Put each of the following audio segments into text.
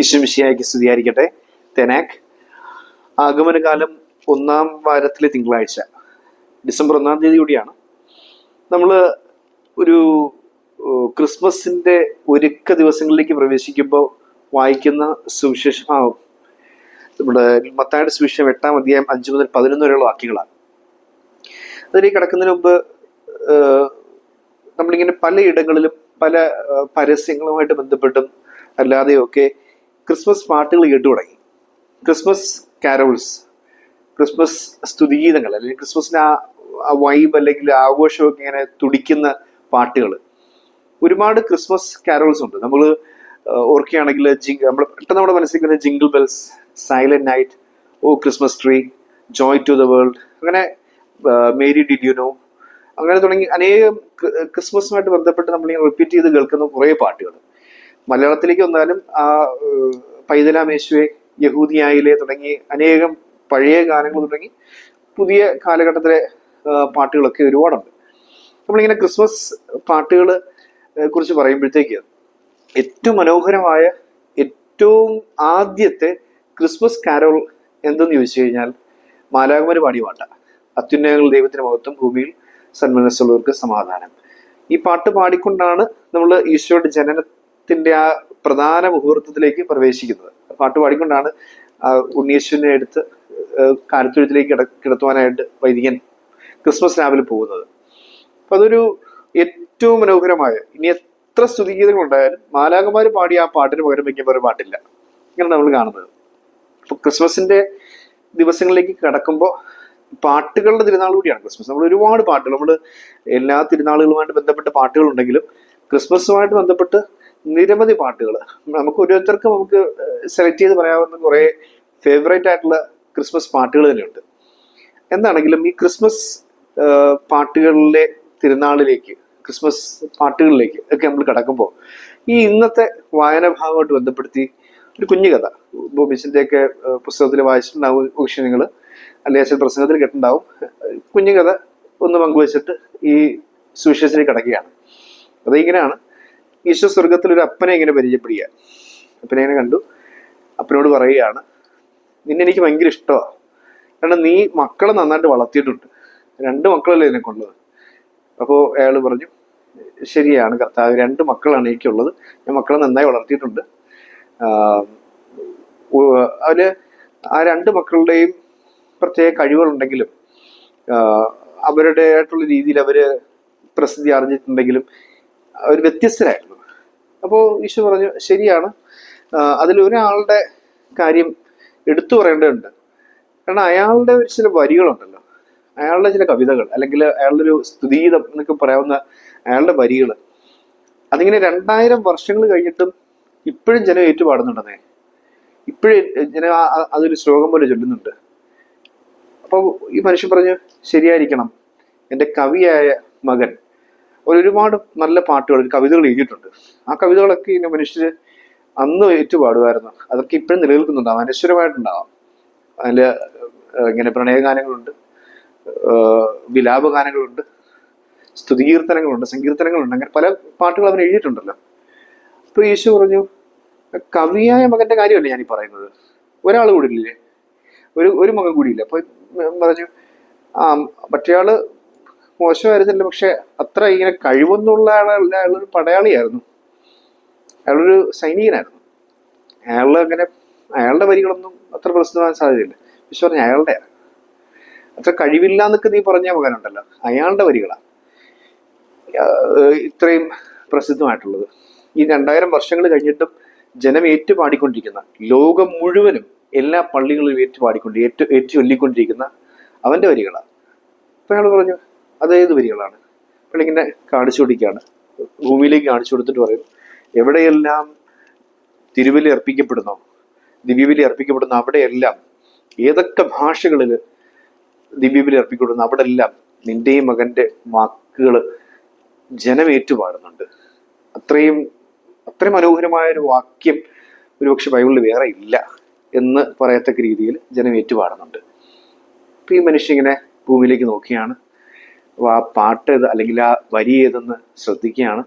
ഈശ്വമിഷിയായിക്ക് സ്തുതിയായിരിക്കട്ടെ. തെനാക്. ആഗമനകാലം ഒന്നാം വാരത്തിലെ തിങ്കളാഴ്ച ഡിസംബർ ഒന്നാം തീയതി കൂടിയാണ് നമ്മൾ ഒരു ക്രിസ്മസിന്റെ ഒരുക്ക ദിവസങ്ങളിലേക്ക് പ്രവേശിക്കുമ്പോൾ വായിക്കുന്ന സുവിശേഷം നമ്മുടെ മത്തായുടെ സുവിശേഷം എട്ടാം അധ്യായം അഞ്ച് മുതൽ പതിനൊന്ന് വരെയുള്ള വാക്യങ്ങളാണ്. അതിലേക്ക് കിടക്കുന്നതിന് മുമ്പ് നമ്മളിങ്ങനെ പലയിടങ്ങളിലും പല പരസ്യങ്ങളുമായിട്ട് ബന്ധപ്പെട്ടും അല്ലാതെയൊക്കെ ക്രിസ്മസ് പാട്ടുകൾ കേട്ടു തുടങ്ങി. ക്രിസ്മസ് കാരോൾസ് ക്രിസ്മസ് സ്തുതിഗീതങ്ങൾ അല്ലെങ്കിൽ ക്രിസ്മസിന് ആ വൈബ് അല്ലെങ്കിൽ ആഘോഷമൊക്കെ ഇങ്ങനെ തുടിക്കുന്ന പാട്ടുകൾ. ഒരുപാട് ക്രിസ്മസ് കാരോൾസ് ഉണ്ട്. നമ്മൾ ഓർക്കുകയാണെങ്കിൽ ജിങ് നമ്മൾ പെട്ടെന്ന് നമ്മുടെ മനസ്സിൽ jingle bells silent night O Christmas tree joy to the world അങ്ങനെ മേരി ഡിഡ് യു നോ അങ്ങനെ തുടങ്ങി അനേകം ക്രി- ക്രിസ്മസുമായിട്ട് ബന്ധപ്പെട്ട് നമ്മൾ റിപ്പീറ്റ് ചെയ്ത് കേൾക്കുന്ന കുറേ പാട്ടുകൾ. മലയാളത്തിലേക്ക് വന്നാലും ആ പൈതലാമേശുവെ യഹൂദിയായിലെ തുടങ്ങി അനേകം പഴയ ഗാനങ്ങൾ തുടങ്ങി പുതിയ കാലഘട്ടത്തിലെ പാട്ടുകളൊക്കെ ഒരുപാടുണ്ട്. നമ്മളിങ്ങനെ ക്രിസ്മസ് പാട്ടുകൾ കുറിച്ച് പറയുമ്പോഴത്തേക്ക് ഏറ്റവും മനോഹരമായ ഏറ്റവും ആദ്യത്തെ ക്രിസ്മസ് കാരോൾ എന്തെന്ന് ചോദിച്ചു കഴിഞ്ഞാൽ മാലാകുമാര് പാടിയ പാട്ടാണ് അത്യുന്നയങ്ങൾ ദൈവത്തിന് മഹത്വം ഭൂമിയിൽ സന്മനസ്സുള്ളവർക്ക് സമാധാനം. ഈ പാട്ട് പാടിക്കൊണ്ടാണ് നമ്മൾ ഈശോയുടെ ജനനത്തിന്റെ ആ പ്രധാന മുഹൂർത്തത്തിലേക്ക് പ്രവേശിക്കുന്നത്. പാട്ട് പാടിക്കൊണ്ടാണ് ഉണ്ണീശ്വരനെ എടുത്ത് കാലത്തൊഴുത്തിലേക്ക് കിട കിടത്തുവാനായിട്ട് വൈദികൻ ക്രിസ്മസ് രാവിലെ പോകുന്നത്. അപ്പൊ അതൊരു ഏറ്റവും മനോഹരമായ ഇനി എത്ര സ്തുതിഗീതങ്ങൾ ഉണ്ടായാലും മാലാകന്മാർ പാടിയ ആ പാട്ടിന് പകരം വയ്ക്കാൻ ഒരു പാട്ടില്ല. ഇങ്ങനെ നമ്മൾ കാണുന്നത്. അപ്പൊ ക്രിസ്മസിന്റെ ദിവസങ്ങളിലേക്ക് കടക്കുമ്പോൾ പാട്ടുകളുടെ തിരുനാൾ കൂടിയാണ് ക്രിസ്മസ്. നമ്മൾ ഒരുപാട് പാട്ടുകൾ നമ്മൾ എല്ലാ തിരുനാളുകളുമായിട്ട് ബന്ധപ്പെട്ട പാട്ടുകളുണ്ടെങ്കിലും ക്രിസ്മസുമായിട്ട് ബന്ധപ്പെട്ട് നിരവധി പാട്ടുകൾ നമുക്ക് ഓരോരുത്തർക്കും നമുക്ക് സെലക്ട് ചെയ്ത് പറയാവുന്ന കുറേ ഫേവറേറ്റ് ആയിട്ടുള്ള ക്രിസ്മസ് പാട്ടുകൾ തന്നെയുണ്ട്. എന്താണെങ്കിലും ഈ ക്രിസ്മസ് പാട്ടുകളിലെ തിരുനാളിലേക്ക് ക്രിസ്മസ് പാട്ടുകളിലേക്ക് ഒക്കെ നമ്മൾ കടക്കുമ്പോൾ ഈ ഇന്നത്തെ വായനാഭാഗമായിട്ട് ബന്ധപ്പെടുത്തി ഒരു കുഞ്ഞു കഥ. ബോബിസിന്റെ ഒക്കെ പുസ്തകത്തിൽ വായിച്ചിട്ടുണ്ടാവും നിങ്ങൾ അല്ലെങ്കിൽ അച്ഛൻ പ്രസംഗത്തിൽ കേട്ടിട്ടുണ്ടാവും. കുഞ്ഞു കഥ ഒന്ന് പങ്കുവച്ചിട്ട് ഈ സുവിശേഷത്തിലേക്ക് കടക്കുകയാണ്. അതിങ്ങനെയാണ് ഈശോ സ്വർഗത്തിൽ ഒരു അപ്പനെ ഇങ്ങനെ പരിചയപ്പെടുക. അപ്പനെ ഇങ്ങനെ കണ്ടു. അപ്പനോട് പറയുകയാണ് നിന്നെ എനിക്ക് ഭയങ്കര ഇഷ്ടമാണ് കാരണം നീ മക്കളെ നന്നായിട്ട് വളർത്തിയിട്ടുണ്ട്. രണ്ട് മക്കളല്ലേ നിനക്കുള്ളത് അപ്പോൾ അയാൾ പറഞ്ഞു ശരിയാണ് കർത്താവ് രണ്ട് മക്കളാണ് എനിക്കുള്ളത്. ഞാൻ മക്കളെ നന്നായി വളർത്തിയിട്ടുണ്ട്. അവർ ആ രണ്ട് മക്കളുടെയും പ്രത്യേക കഴിവുകളുണ്ടെങ്കിലും അവരുടേതായിട്ടുള്ള രീതിയിൽ അവർ പ്രസിദ്ധി അറിഞ്ഞിട്ടുണ്ടെങ്കിലും അവർ വ്യത്യസ്തരായിരുന്നു. അപ്പോൾ ഈശോ പറഞ്ഞു ശരിയാണ്. അതിലൊരാളുടെ കാര്യം എടുത്തു പറയേണ്ടതുണ്ട്. കാരണം അയാളുടെ ഒരു ചില വരികളുണ്ടല്ലോ. അയാളുടെ ചില കവിതകൾ അല്ലെങ്കിൽ അയാളുടെ ഒരു സ്തുതീതം എന്നൊക്കെ പറയാവുന്ന അയാളുടെ വരികൾ അതിങ്ങനെ രണ്ടായിരം വർഷങ്ങൾ കഴിഞ്ഞിട്ടും ഇപ്പോഴും ജനം ഏറ്റുപാടുന്നുണ്ടെന്നേ. ഇപ്പോഴും ജനം അതൊരു ശ്ലോകം പോലെ ചൊല്ലുന്നുണ്ട്. അപ്പോൾ ഈ മനുഷ്യൻ പറഞ്ഞു ശരിയായിരിക്കണം. എന്റെ കവിയായ മകൻ ഒരു ഒരുപാട് നല്ല പാട്ടുകൾ കവിതകൾ എഴുതിയിട്ടുണ്ട്. ആ കവിതകളൊക്കെ ഇങ്ങനെ മനുഷ്യർ അന്ന് ഏറ്റുപാടുമായിരുന്നു. അതൊക്കെ ഇപ്പോഴും നിലനിൽക്കുന്നുണ്ടാവും അനശ്വരമായിട്ടുണ്ടാവാം. അതിൽ ഇങ്ങനെ പ്രണയഗാനങ്ങളുണ്ട്. വിലാപ വിലാപഗാനങ്ങളുണ്ട്. സ്തുതികീർത്തനങ്ങളുണ്ട് സങ്കീർത്തനങ്ങളുണ്ട്. അങ്ങനെ പല പാട്ടുകൾ അവൻ എഴുതിയിട്ടുണ്ടല്ലോ. അപ്പൊ യേശു പറഞ്ഞു കവിയായ മകന്റെ കാര്യമല്ല ഞാൻ ഈ പറയുന്നത്? ഒരാൾ കൂടി ഇല്ലേ ഒരു ഒരു മകൻ കൂടിയില്ല? അപ്പൊ പറഞ്ഞു ആ മറ്റേയാൾ മോശമായിരുന്നില്ല പക്ഷെ അത്ര ഇങ്ങനെ കഴിവെന്നുള്ള അയാളൊരു പടയാളിയായിരുന്നു. അയാളൊരു സൈനികനായിരുന്നു. അയാളുടെ അങ്ങനെ അയാളുടെ വരികളൊന്നും അത്ര പ്രസിദ്ധമാകാൻ സാധ്യതയില്ല. പക്ഷെ പറഞ്ഞു അയാളുടെ. അത്ര കഴിവില്ല എന്നൊക്കെ നീ പറഞ്ഞ മകനുണ്ടല്ലോ അയാളുടെ വരികളാണ് ഇത്രയും പ്രസിദ്ധമായിട്ടുള്ളത്. ഈ രണ്ടായിരം വർഷങ്ങൾ കഴിഞ്ഞിട്ടും ജനം ഏറ്റുപാടിക്കൊണ്ടിരിക്കുന്ന ലോകം മുഴുവനും എല്ലാ പള്ളികളിലും ഏറ്റുപാടിക്കൊണ്ട് ഏറ്റു ഏറ്റു ചൊല്ലിക്കൊണ്ടിരിക്കുന്ന അവന്റെ വരികളാണ് അപ്പൊ അയാൾ പറഞ്ഞു അത് ഏത് വരികളാണ്? പിള്ളിങ്ങനെ കാണിച്ചു കൊടുക്കുകയാണ്. ഭൂമിയിലേക്ക് കാണിച്ചു കൊടുത്തിട്ട് പറയും എവിടെയെല്ലാം തിരുവലി അർപ്പിക്കപ്പെടുന്നോ ദിവ്യബലി അർപ്പിക്കപ്പെടുന്ന അവിടെയെല്ലാം ഏതൊക്കെ ഭാഷകളിൽ ദിവ്യബലി അർപ്പിക്കപ്പെടുന്നു അവിടെ എല്ലാം നിന്റെയും മകന്റെ വാക്കുകൾ ജനമേറ്റുപാടുന്നുണ്ട്. അത്രയും അത്രയും മനോഹരമായ ഒരു വാക്യം ഒരുപക്ഷെ ബൈബിളിൽ വേറെ ഇല്ല എന്ന് പറയത്തക്ക രീതിയിൽ ജനം ഏറ്റുപാടുന്നുണ്ട് അപ്പൊ ഈ മനുഷ്യൻ ഇങ്ങനെ ഭൂമിയിലേക്ക് നോക്കിയാണ് ആ പാട്ട് ഏത് അല്ലെങ്കിൽ ആ വരി ഏതെന്ന് ശ്രദ്ധിക്കുകയാണ്.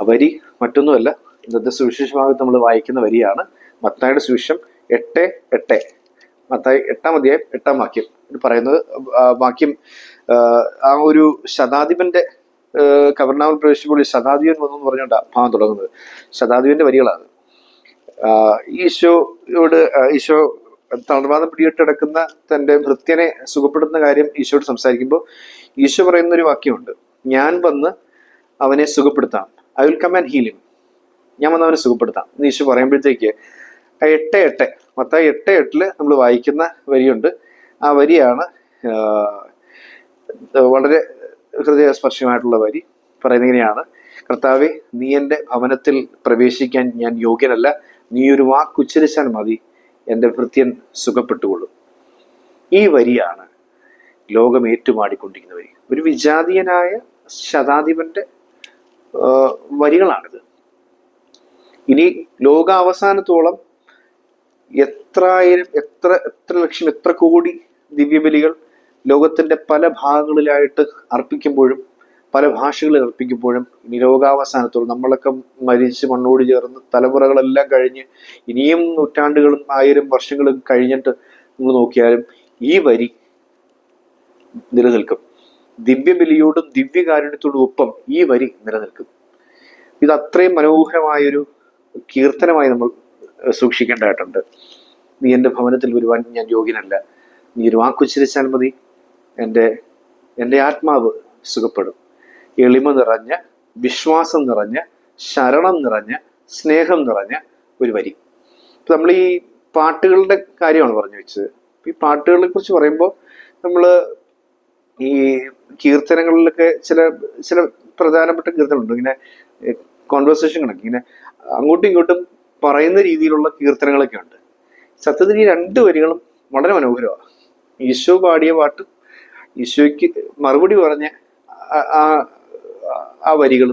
ആ വരി മറ്റൊന്നുമല്ല ഇന്നത്തെ സുവിശേഷ ഭാഗത്ത് നമ്മൾ വായിക്കുന്ന വരിയാണ്. മത്തായുടെ സുവിശേഷം എട്ട് എട്ട്. മത്തായി എട്ടാം അധ്യായം എട്ടാം വാക്യം. പറയുന്നത് വാക്യം ആ, ഒരു ശതാധിപന്റെ കവർണാവിൽ പ്രവേശിച്ചപ്പോൾ ശതാധിപൻ വന്നു എന്ന് പറഞ്ഞുകൊണ്ടാണ് ഭാഗം തുടങ്ങുന്നത്. ശതാധിപന്റെ വരികളാണ്. ഈശോയോട് ഈശോ തളർവാദം പിടിയിട്ടെടുക്കുന്ന തന്റെ ഭൃത്യനെ സുഖപ്പെടുത്തുന്ന കാര്യം ഈശോട് സംസാരിക്കുമ്പോൾ ഈശോ പറയുന്ന ഒരു വാക്യമുണ്ട്. ഞാൻ വന്ന് അവനെ സുഖപ്പെടുത്താം. I will come and healing ഞാൻ വന്ന് അവനെ സുഖപ്പെടുത്താം. എന്ന് ഈശോ പറയുമ്പോഴത്തേക്ക് എട്ട് എട്ട് മൊത്തം എട്ട് എട്ടിൽ നമ്മൾ വായിക്കുന്ന വരിയുണ്ട്. ആ വരിയാണ് വളരെ ഹൃദയസ്പർശമായിട്ടുള്ള വരി. പറയുന്നത് ഇങ്ങനെയാണ് കർത്താവെ നീ എന്റെ ഭവനത്തിൽ പ്രവേശിക്കാൻ ഞാൻ യോഗ്യനല്ല. നീ ഒരു വാക്കുച്ചരിച്ചാൽ മതി. എന്റെ ഭൃത്യൻ സുഖപ്പെട്ടുകൊള്ളും. ഈ വരിയാണ് ലോകം ഏറ്റുമാടിക്കൊണ്ടിരിക്കുന്ന വരി. ഒരു വിജാതീയനായ ശതാധിപന്റെ വരികളാണിത്. ഇനി ലോകാവസാനത്തോളം എത്ര ആയിരം എത്ര എത്ര ലക്ഷം എത്ര കോടി ദിവ്യബലികൾ ലോകത്തിന്റെ പല ഭാഗങ്ങളിലായിട്ട് അർപ്പിക്കുമ്പോഴും പല ഭാഷകളിൽ അർപ്പിക്കുമ്പോഴും ഇനി ലോകാവസാനത്തോളം നമ്മളൊക്കെ മരിച്ച് മണ്ണോട് ചേർന്ന് തലമുറകളെല്ലാം കഴിഞ്ഞ് ഇനിയും നൂറ്റാണ്ടുകളും ആയിരം വർഷങ്ങളും കഴിഞ്ഞിട്ട് നമ്മൾ നോക്കിയാലും ഈ വരി നിലനിൽക്കും. ദിവ്യബലിയോടും ദിവ്യകാരുണ്യത്തോടും ഒപ്പം ഈ വരി നിലനിൽക്കും. ഇത് അത്രയും മനോഹരമായൊരു കീർത്തനമായി നമ്മൾ സൂക്ഷിക്കേണ്ടതായിട്ടുണ്ട്. നീ എന്റെ ഭവനത്തിൽ വരുവാൻ ഞാൻ യോഗ്യനല്ല. നീ ഒരു വാക്കുച്ചരിച്ചാൽ മതി. എന്റെ എന്റെ ആത്മാവ് സുഖപ്പെടും. എളിമ നിറഞ്ഞ വിശ്വാസം നിറഞ്ഞ ശരണം നിറഞ്ഞ സ്നേഹം നിറഞ്ഞ ഒരു വരി. ഇപ്പൊ നമ്മൾ ഈ പാട്ടുകളുടെ കാര്യമാണ് പറഞ്ഞു വെച്ചത്. ഈ പാട്ടുകളെ കുറിച്ച് പറയുമ്പോൾ നമ്മൾ ഈ കീർത്തനങ്ങളിലൊക്കെ ചില ചില പ്രധാനപ്പെട്ട കീർത്തനമുണ്ട് ഇങ്ങനെ കോൺവെർസേഷൻ കണക്ക്. ഇങ്ങനെ അങ്ങോട്ടും ഇങ്ങോട്ടും പറയുന്ന രീതിയിലുള്ള കീർത്തനങ്ങളൊക്കെ ഉണ്ട്. സത്യത്തിൽ ഈ രണ്ട് വരികളും വളരെ മനോഹരമാണ്. ഈശോ പാടിയ പാട്ടും ഈശോയ്ക്ക് മറുപടി പറഞ്ഞ ആ- ആ വരികൾ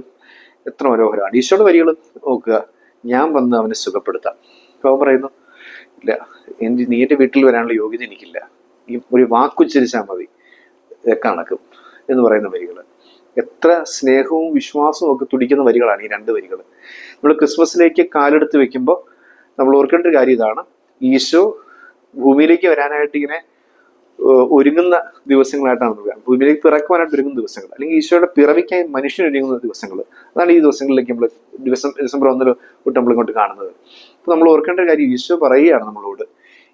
എത്ര മനോഹരമാണ്. ഈശോയുടെ വരികൾ നോക്കുക. ഞാൻ വന്ന് അവനെ സുഖപ്പെടുത്താം. അപ്പൊ അവൻ പറയുന്നു ഇല്ല എന്റെ നീ എന്റെ വീട്ടിൽ വരാനുള്ള യോഗ്യത എനിക്കില്ല. ഈ ഒരു വാക്കുച്ചരിച്ചാൽ മതി. കണക്കും എന്ന് പറയുന്ന വരികൾ എത്ര സ്നേഹവും വിശ്വാസവും ഒക്കെ തുടിക്കുന്ന വരികളാണ് ഈ രണ്ട് വരികൾ നമ്മൾ ക്രിസ്മസിലേക്ക് കാലെടുത്ത് വെക്കുമ്പോൾ നമ്മൾ ഓർക്കേണ്ട ഒരു കാര്യം ഇതാണ്. ഈശോ ഭൂമിയിലേക്ക് വരാനായിട്ട് ഇങ്ങനെ ഒരുങ്ങുന്ന ദിവസങ്ങളായിട്ടാണ് നമ്മൾ. ഭൂമിയിലേക്ക് പിറക്കുവാനായിട്ട് ഒരുങ്ങുന്ന ദിവസങ്ങൾ. അല്ലെങ്കിൽ ഈശോയുടെ പിറവിക്കായി മനുഷ്യൻ ഒരുങ്ങുന്ന ദിവസങ്ങൾ. അതാണ് ഈ ദിവസങ്ങളിലേക്ക് നമ്മൾ ഡിസം ഡിസംബർ ഒന്നിൽ തൊട്ട് നമ്മൾ ഇങ്ങോട്ട് കാണുന്നത്. അപ്പൊ നമ്മൾ ഓർക്കേണ്ട ഒരു കാര്യം ഈശോ പറയുകയാണ് നമ്മളോട്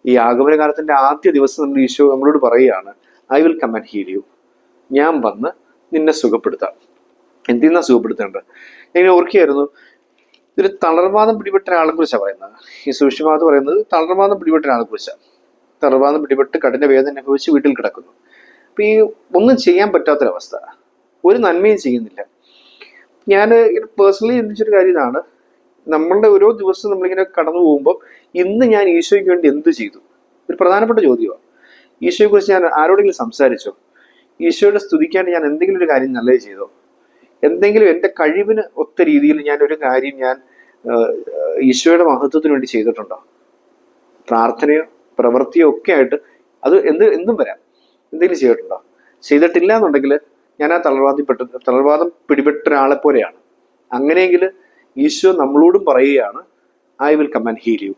ഈ ആഗമന കാലത്തിന്റെ ആദ്യ ദിവസം നമ്മൾ ഈശോ നമ്മളോട് പറയുകയാണ് I will come and heal you ഞാൻ വന്ന് നിന്നെ സുഖപ്പെടുത്താം. എന്തിനാ സുഖപ്പെടുത്തേണ്ടത്? ഞാൻ ഓർക്കുകയായിരുന്നു ഇതൊരു തളർവാദം പിടിപെട്ട ഒരാളെ കുറിച്ചാണ് പറയുന്നത്. ഈ സുഷിമാത് പറയുന്നത് തളർവാദം പിടിപെട്ട ഒരാളെ കുറിച്ചാണ് തളർവാദം പിടിപെട്ട് കഠിന വേദന അനുഭവിച്ച് വീട്ടിൽ കിടക്കുന്നു. അപ്പൊ ഈ ഒന്നും ചെയ്യാൻ പറ്റാത്തൊരവസ്ഥ. ഒരു നന്മയും ചെയ്യുന്നില്ല. ഞാൻ പേഴ്സണലി ചിന്തിച്ചൊരു കാര്യം ഇതാണ്. നമ്മളുടെ ഓരോ ദിവസം നമ്മളിങ്ങനെ കടന്നു പോകുമ്പോൾ ഇന്ന് ഞാൻ ഈശോയ്ക്ക് വേണ്ടി എന്ത് ചെയ്തു? ഒരു പ്രധാനപ്പെട്ട ചോദ്യമാണ് ഈശോയെക്കുറിച്ച് ഞാൻ ആരോടെങ്കിലും സംസാരിച്ചോ? ഈശോയുടെ സ്തുതിക്കാൻ ഞാൻ എന്തെങ്കിലും ഒരു കാര്യം നല്ലത് ചെയ്തോ? എന്തെങ്കിലും എന്റെ കഴിവിന് ഒത്ത രീതിയിൽ ഞാൻ ഒരു കാര്യം ഞാൻ ഈശോയുടെ മഹത്വത്തിന് വേണ്ടി ചെയ്തിട്ടുണ്ടോ? പ്രാർത്ഥനയോ? പ്രവൃത്തിയോ ഒക്കെ ആയിട്ട് അത് എന്ത് എന്തും വരാം. എന്തെങ്കിലും ചെയ്തിട്ടുണ്ടോ? ചെയ്തിട്ടില്ല എന്നുണ്ടെങ്കിൽ ഞാൻ ആ തളർവാദിപ്പെട്ട തളർവാദം പിടിപെട്ട ഒരാളെ പോലെയാണ് അങ്ങനെയെങ്കിൽ ഈശോ നമ്മളോടും പറയുകയാണ് I will come and heal you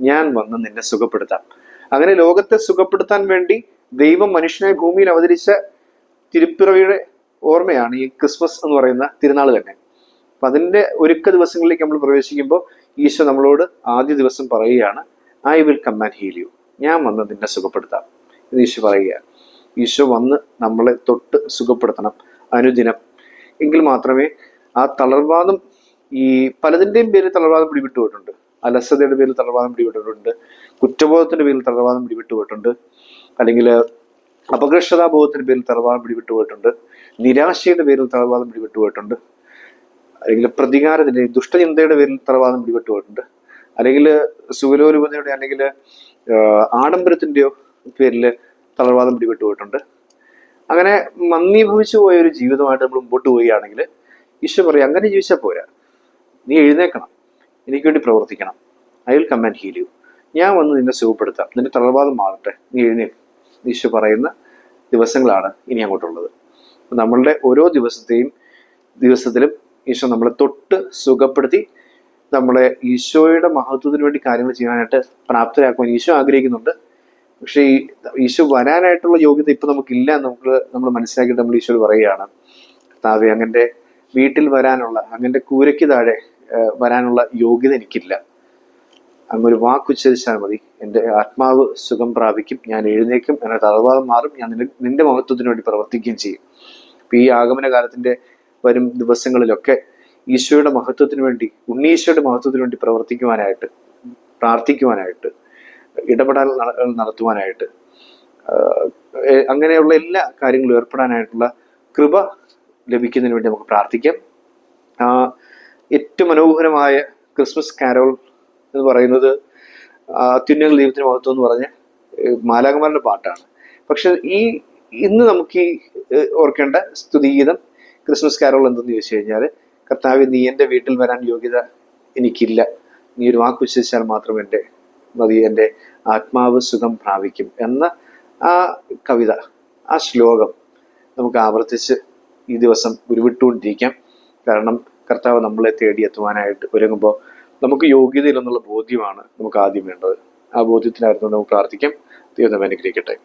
ഞാൻ വന്ന് നിന്നെ സുഖപ്പെടുത്താം. അങ്ങനെ ലോകത്തെ സുഖപ്പെടുത്താൻ വേണ്ടി ദൈവം മനുഷ്യനെ ഭൂമിയിൽ അവതരിച്ച തിരുപ്പിറവിയുടെ ഓർമ്മയാണ് ഈ ക്രിസ്മസ് എന്ന് പറയുന്ന തിരുനാൾ തന്നെ. അപ്പൊ അതിന്റെ ഒരുക്ക ദിവസങ്ങളിലേക്ക് നമ്മൾ പ്രവേശിക്കുമ്പോൾ ഈശോ നമ്മളോട് ആദ്യ ദിവസം പറയുകയാണ് I will come and heal you ഞാൻ വന്ന് നിന്നെ സുഖപ്പെടുത്താം. എന്ന് ഈശോ പറയുകയാണ് ഈശോ വന്ന് നമ്മളെ തൊട്ട് സുഖപ്പെടുത്തണം. അനുദിനം. എങ്കിൽ മാത്രമേ ആ തളർവാദം ഈ പലതിന്റെയും പേരിൽ തളർവാദം പിടിവിട്ടു പോയിട്ടുണ്ട് അലസതയുടെ പേരിൽ തളർവാദം പിടിവിട്ടിട്ടുണ്ട് കുറ്റബോധത്തിന്റെ പേരിൽ തളർവാദം പിടിവിട്ടു പോയിട്ടുണ്ട് അല്ലെങ്കിൽ അപകർഷതാബോധത്തിന്റെ പേരിൽ തളർവാദം പിടിവിട്ടു പോയിട്ടുണ്ട് നിരാശയുടെ പേരിൽ തളർവാദം പിടിവിട്ടു പോയിട്ടുണ്ട് അല്ലെങ്കിൽ പ്രതികാരത്തിന്റെ ദുഷ്ടചിന്തയുടെ പേരിൽ തളർവാദം പിടിവിട്ടു പോയിട്ടുണ്ട് അല്ലെങ്കിൽ സുഖലോലുപതയുടെ അല്ലെങ്കിൽ ആഡംബരത്തിന്റെയോ പേരിൽ തളർവാദം പിടിവിട്ടു പോയിട്ടുണ്ട്. അങ്ങനെ മന്ദീഭവിച്ചു പോയ ഒരു ജീവിതമായിട്ട് നമ്മൾ മുമ്പോട്ട് പോവുകയാണെങ്കിൽ ഈശോ പറയും അങ്ങനെ ജീവിച്ചാൽ പോരാ. നീ എഴുന്നേക്കണം എനിക്ക് വേണ്ടി പ്രവർത്തിക്കണം. I will come and heal you ഞാൻ വന്ന് നിന്നെ സുഖപ്പെടുത്താം. നിന്റെ തളർവാദം മാറട്ടെ. നീ എഴുന്നേക്കും ഈശോ പറയുന്ന ദിവസങ്ങളാണ് ഇനി അങ്ങോട്ടുള്ളത്. നമ്മളുടെ ഓരോ ദിവസത്തെയും ദിവസത്തിലും ഈശോ നമ്മളെ തൊട്ട് സുഖപ്പെടുത്തി നമ്മളെ ഈശോയുടെ മഹത്വത്തിന് വേണ്ടി കാര്യങ്ങൾ ചെയ്യാനായിട്ട് പ്രാപ്തരാക്കുവാൻ ഈശോ ആഗ്രഹിക്കുന്നുണ്ട്. പക്ഷേ ഈ ഈശോ വരാനായിട്ടുള്ള യോഗ്യത ഇപ്പം നമുക്കില്ല എന്ന് നമുക്ക് നമ്മൾ മനസ്സിലാക്കിയിട്ട് നമ്മൾ ഈശോട് പറയുകയാണ്. താവി അങ്ങന്റെ വീട്ടിൽ വരാനുള്ള അങ്ങന്റെ കൂരയ്ക്ക് താഴെ വരാനുള്ള യോഗ്യത എനിക്കില്ല. അങ്ങൊരു വാക്കുച്ചരിച്ചാൽ മതി. എന്റെ ആത്മാവ് സുഖം പ്രാപിക്കും. ഞാൻ എഴുന്നേക്കും. എന്റെ തളർവാദം മാറും. ഞാൻ നിന്റെ നിന്റെ മഹത്വത്തിന് വേണ്ടി പ്രവർത്തിക്കുകയും ചെയ്യും. അപ്പം ഈ ആഗമന കാലത്തിന്റെ വരും ദിവസങ്ങളിലൊക്കെ ഈശോയുടെ മഹത്വത്തിന് വേണ്ടി ഉണ്ണീശോയുടെ മഹത്വത്തിന് വേണ്ടി പ്രവർത്തിക്കുവാനായിട്ട് പ്രാർത്ഥിക്കുവാനായിട്ട് ഇടപെടൽ നടത്തുവാനായിട്ട് അങ്ങനെയുള്ള എല്ലാ കാര്യങ്ങളും ഏർപ്പെടാനായിട്ടുള്ള കൃപ ലഭിക്കുന്നതിന് വേണ്ടി നമുക്ക് പ്രാർത്ഥിക്കാം. ഏറ്റവും മനോഹരമായ ക്രിസ്മസ് കാരോൾ എന്ന് പറയുന്നത് അത്യുന്നത ദൈവത്തിന് മഹത്വം എന്ന് പറഞ്ഞ മാലാകുമാരുടെ പാട്ടാണ്. പക്ഷെ ഈ ഇന്ന് നമുക്ക് ഈ ഓർക്കേണ്ട സ്തുതിഗീതം ക്രിസ്മസ് കാരോൾ എന്തെന്ന് ചോദിച്ചു കഴിഞ്ഞാൽ കർത്താവ് നീ എന്റെ വീട്ടിൽ വരാൻ യോഗ്യത എനിക്കില്ല. നീ ഒരു വാക്ക് വിശ്വസിച്ചാൽ മാത്രം എന്റെ മതി എന്റെ ആത്മാവ് സുഖം പ്രാപിക്കും എന്ന ആ കവിത ആ ശ്ലോകം നമുക്ക് ആവർത്തിച്ച് ഈ ദിവസം ഉരുവിട്ടുകൊണ്ടിരിക്കാം. കാരണം കർത്താവ് നമ്മളെ തേടി എത്തുവാനായിട്ട് ഒരുങ്ങുമ്പോൾ നമുക്ക് യോഗ്യതയില്ലെന്നുള്ള ബോധ്യമാണ് നമുക്ക് ആദ്യം വേണ്ടത്. ആ ബോധ്യത്തിനായിരുന്നു നമുക്ക് പ്രാർത്ഥിക്കാം. ദൈവം അനുഗ്രഹിക്കട്ടെ.